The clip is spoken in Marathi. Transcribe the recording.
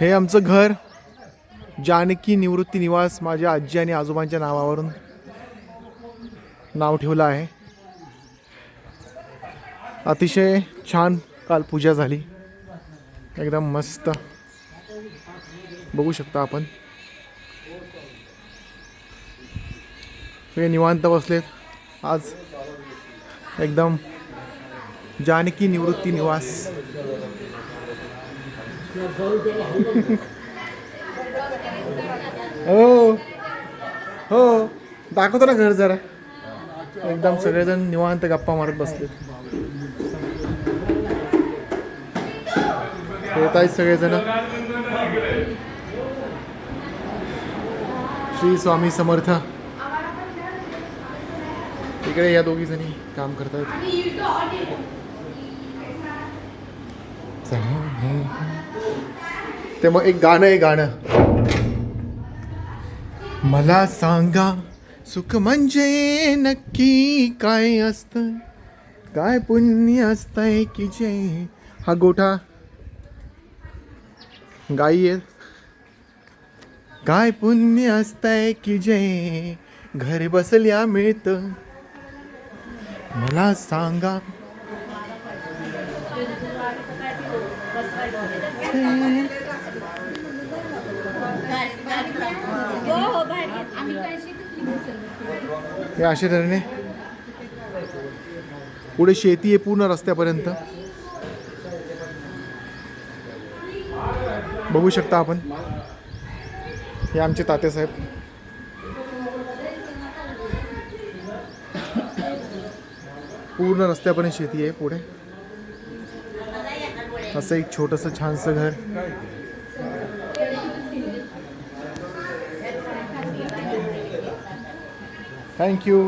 हे आमचं घर जानकी निवृत्ती निवास माझ्या आजी आणि आजोबांच्या नावावरून नाव ठेवलं आहे. अतिशय छान काल पूजा झाली. एकदम मस्त. बघू शकता आपण. सगळे निवांत बसलेत. आज एकदम जानकी निवृत्ती निवास. हो. हो. दाखवतो ना घर जरा. एकदम सगळेजण निवांत गप्पा मारत बसले खेळत आहेत हो सगळेजण. श्री स्वामी समर्थ. इकडे या दोघी जणी काम करतात ते मग एक गाणं आहे गाणं. मला सांगा सुख म्हणजे नक्की काय असतं? काय पुण्य असतंय की जे? हा गोठा. गाई आहे. काय पुण्य असतंय की जे? घर बसल्या मिळतं. मला सांगा हे अशा तऱ्हेने पुढे शेती आहे पूर्ण रस्त्यापर्यंत. बघू शकता आपण. हे आमचे तातेसाहेब पूर्ण रस्त्यापर्यंत शेती आहे पुढे. असं एक छोटंसं छानसं घर। Thank thank you